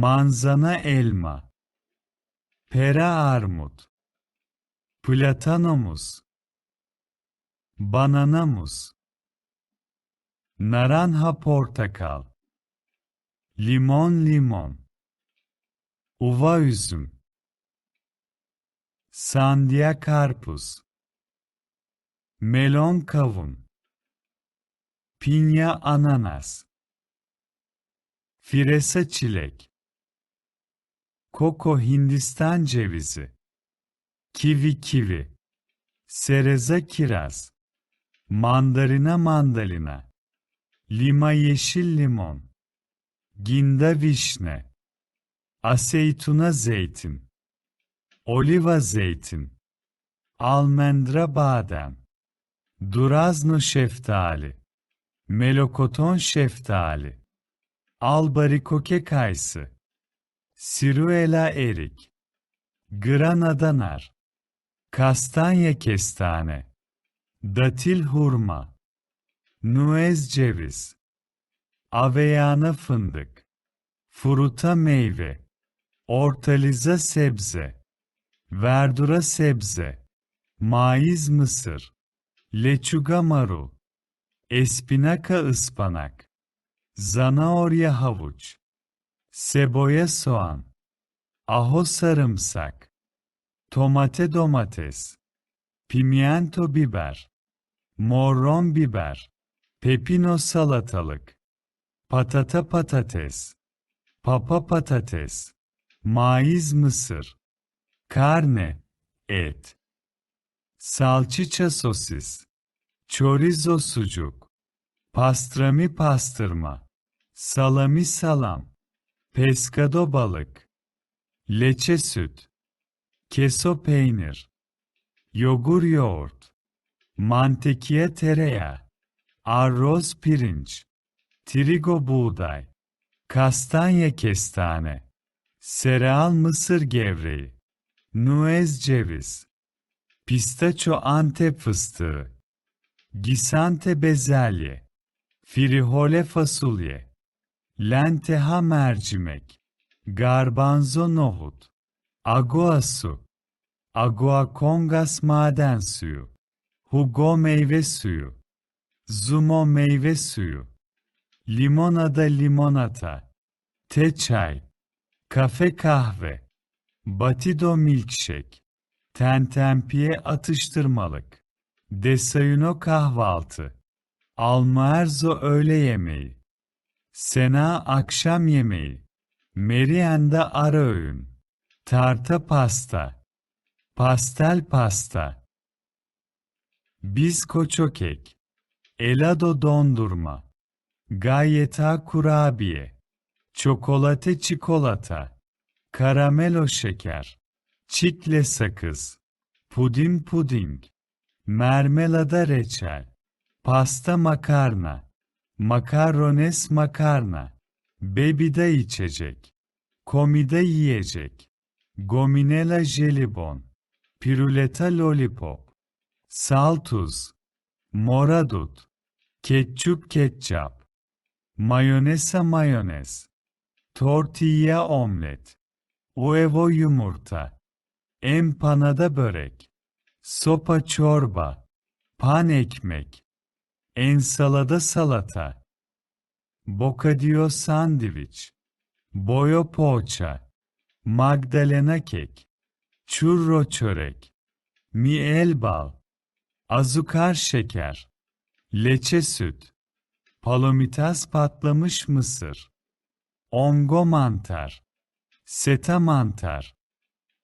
manzana elma, pera armut, platanomuz, bananamuz, naranja portakal, limon limon, uva üzüm, sandiya karpuz, melon kavun, pinya ananas, firesa çilek, koko hindistan cevizi, kivi kivi, sereza kiraz, mandalina mandalina, lima yeşil limon, ginda vişne, aseytuna zeytin, oliva zeytin, almendra badem, durazno şeftali, melokoton şeftali, albarikoke kayısı, siruela erik, granada nar, kastanya kestane, datil hurma, nuez ceviz, aveyana fındık, fruta meyve, ortaliza sebze, verdura sebze, maiz mısır, leçuga marul, espinaka ıspanak, zanaorya havuç, seboya soğan, aho sarımsak, tomate domates, pimiento biber, morron biber, pepino salatalık, patata patates, papa patates, maiz mısır, karne, et, salçiça sosis, chorizo sucuk, pastrami pastırma, salami salam, pescado balık, leçe süt, keso peynir, yogur yoğurt, mantekiye tereyağı, arroz pirinç, trigo buğday, kastanya kestane, sereal mısır gevreği, nuez ceviz, pistaço antep fıstığı, gisante bezelye, frihole fasulye, lenteha mercimek, garbanzo nohut, agua su, agua kongas maden suyu, hugo meyve suyu, zumo meyve suyu, limonada limonata, te çay, kafe kahve, batido milkshake, tentempiye atıştırmalık, desayuno kahvaltı, almuerzo öğle yemeği, sena akşam yemeği, merienda ara öğün, tarta pasta, pastel pasta, bizkoço kek, elado dondurma, gayeta kurabiye, çikolate çikolata, karamelo şeker, çikle sakız, puding puding, mermelada reçel, pasta makarna, makarones makarna, bebida içecek, komida yiyecek, gominela jelibon, piruleta lollipop, sal tuz, moradut, ketçup ketçap, mayonesa mayonez, tortilla omlet, huevo yumurta, empanada börek, sopa çorba, pan ekmek, ensalada salata, bocadillo sandviç, boyo poğaça, magdalena kek, churro çörek, miel bal, azukar şeker, leçe süt, palomitas patlamış mısır, ongo mantar, seta mantar,